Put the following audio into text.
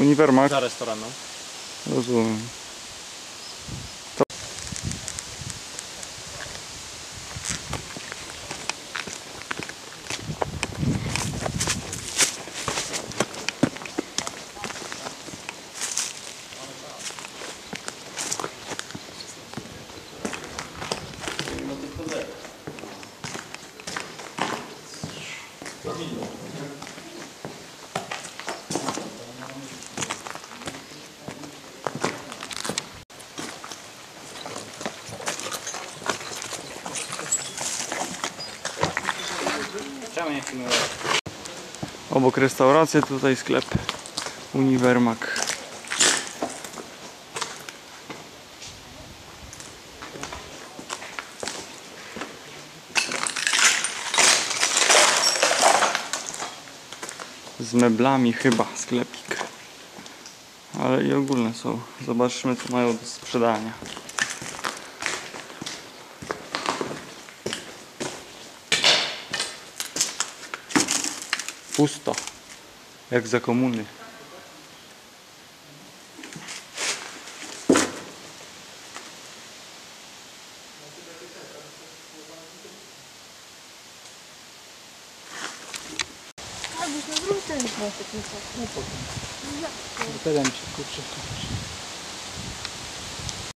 Uniwermak? Za restauranem. Rozumiem. Obok restauracji, tutaj sklep Uniwermak. Z meblami chyba sklepik. Ale i ogólne są. Zobaczmy co mają do sprzedania. Pusto. Jak za komuny. Albo na drugą stronę wątek nie tak.